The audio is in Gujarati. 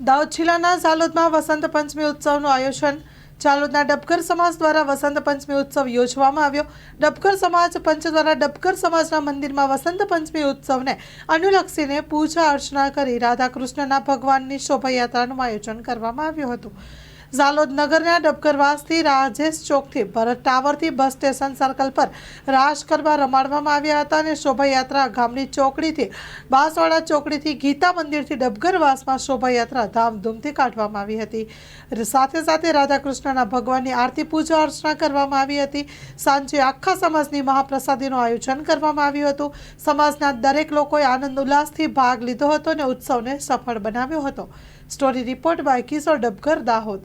દાહોદ જિલ્લાના ઝાલોદમાં વસંત પંચમી ઉત્સવનું આયોજન. ઝાલોદના ડબકર સમાજ દ્વારા વસંત પંચમી ઉત્સવ યોજવામાં આવ્યો. ડબકર સમાજ પંચ દ્વારા ડબકર સમાજના મંદિરમાં વસંત પંચમી ઉત્સવને અનુલક્ષીને પૂજા અર્ચના કરી રાધાકૃષ્ણના ભગવાનની શોભાયાત્રાનું આયોજન કરવામાં આવ્યું હતું. ઝાલોદ નગરના ડબકરવાસથી રાજેશ ચોકથી ભરત ટાવરથી બસ સ્ટેશન સર્કલ પર રાસ ગરબા રમાડવામાં આવ્યા હતા અને શોભાયાત્રા ગામની ચોકડીથી, બાંસવાડા ચોકડીથી, ગીતા મંદિરથી ડબગરવાસમાં શોભાયાત્રા ધામધૂમથી કાઢવામાં આવી હતી. સાથે સાથે રાધાકૃષ્ણના ભગવાનની આરતી પૂજા અર્ચના કરવામાં આવી હતી. સાંજે આખા સમાજની મહાપ્રસાદીનું આયોજન કરવામાં આવ્યું હતું. સમાજના દરેક લોકોએ આનંદ ઉલ્લાસથી ભાગ લીધો હતો અને ઉત્સવને સફળ બનાવ્યો હતો. Story report by Kishore Dabgar Dahod.